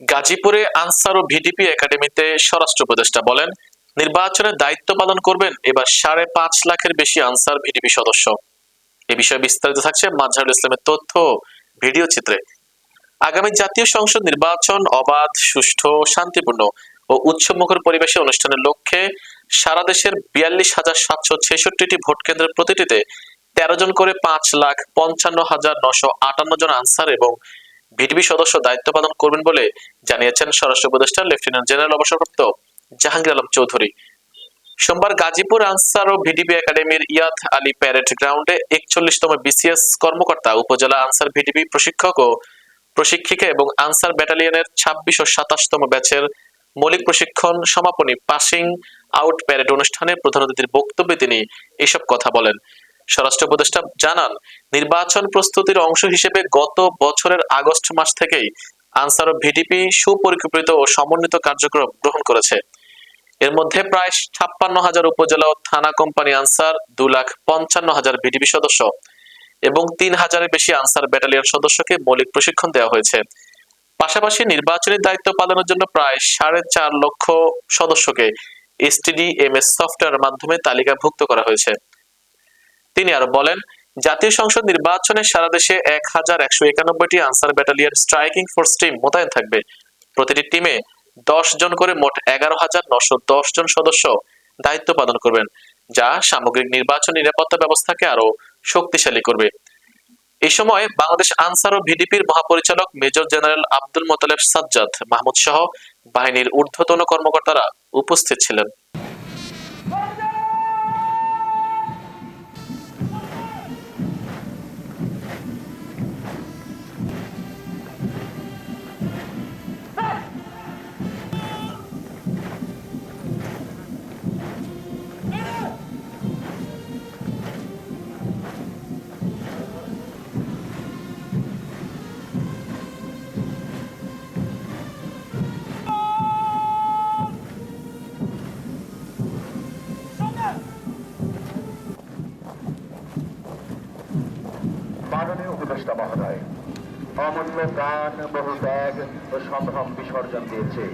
গাজীপুরে আনসার ও ভিডিপি একাডেমিতে স্বরাষ্ট্র উপদেষ্টা বলেন, নির্বাচনের দায়িত্ব পালন করবেন এবার সাড়ে পাঁচ লাখের বেশি আনসার ভিডিপি সদস্য। এ বিষয়ে বিস্তারিত থাকছে মাজহারুল ইসলামের তথ্য ভিডিও চিত্রে। আগামী জাতীয় সংসদ নির্বাচন অবাধ, সুষ্ঠু, শান্তিপূর্ণ ও উৎসবমুখর পরিবেশে অনুষ্ঠানের লক্ষ্যে সারা দেশের বিয়াল্লিশ হাজার সাতশো ছেষট্টিটি ভোট কেন্দ্রের প্রতিটিতে তেরো জন করে পাঁচ লাখ পঞ্চান্ন হাজার নশো আটান্ন জন আনসার এবং ভিডিপি সদস্য দায়িত্ব পালন করবেন বলে জানিয়েছেন স্বরাষ্ট্র উপদেষ্টা লেফটেন্যান্ট জেনারেল অবসরপ্রাপ্ত জাহাঙ্গীর আলম চৌধুরী। সোমবার গাজীপুর আনসার ও ভিডিপি একাডেমির ইয়াদ আলী প্যারেড গ্রাউন্ডে একচল্লিশতম বিসিএস কর্মকর্তা, উপজেলা আনসার ভিডিপি প্রশিক্ষক ও প্রশিক্ষিকা এবং আনসার ব্যাটালিয়নের ছাব্বিশ ও সাতাশতম ব্যাচের মৌলিক প্রশিক্ষণ সমাপনী পাসিং আউট প্যারেড অনুষ্ঠানে প্রধান অতিথির বক্তব্যে তিনি এসব কথা বলেন। স্বরাষ্ট্র উপদেষ্টা জানান, নির্বাচন প্রস্তুতির অংশ হিসেবে গত বছরের আগস্ট মাস থেকেই আনসার ও ভিডিপি সুপরিকল্পিত ও সমন্বিত কার্যক্রম গ্রহণ করেছে। এর মধ্যে প্রায় ছাপ্পান্ন হাজার উপজেলা ও থানা কোম্পানি আনসার, দু লাখ পঞ্চান্ন হাজার ভিডিপি সদস্য এবং তিন হাজারের বেশি আনসার ব্যাটালিয়ন সদস্যকে মৌলিক প্রশিক্ষণ দেওয়া হয়েছে। পাশাপাশি নির্বাচনী দায়িত্ব পালনের জন্য প্রায় সাড়ে চার লক্ষ সদস্যকে এসটিডি এম এস সফটওয়্যারের মাধ্যমে তালিকাভুক্ত করা হয়েছে। তিনি আরও বলেন, জাতীয় সংসদ নির্বাচনে সারা দেশে এক হাজার একশো একানব্বইটি Ansar battalion striking force team মোতায়েন থাকবে। প্রতিটি টিমে দশ জন করে মোট এগারো হাজার নশো দশ জন সদস্য দায়িত্ব পালন করবেন, যা সামগ্রিক নির্বাচন নিরাপত্তা ব্যবস্থাকে আরও শক্তিশালী করবে। এই সময় বাংলাদেশ আনসার ও ভিডিপির মহাপরিচালক মেজর জেনারেল আব্দুল মোতালেব সাজ্জাদ মাহমুদ সহ বাহিনীর ঊর্ধ্বতন কর্মকর্তারা উপস্থিত ছিলেন। মাননীয় উপদেষ্টা মহোদয় অমূল্য প্রাণ বহু ত্যাগ ও সম্ভ্রম বিসর্জন দিয়েছে।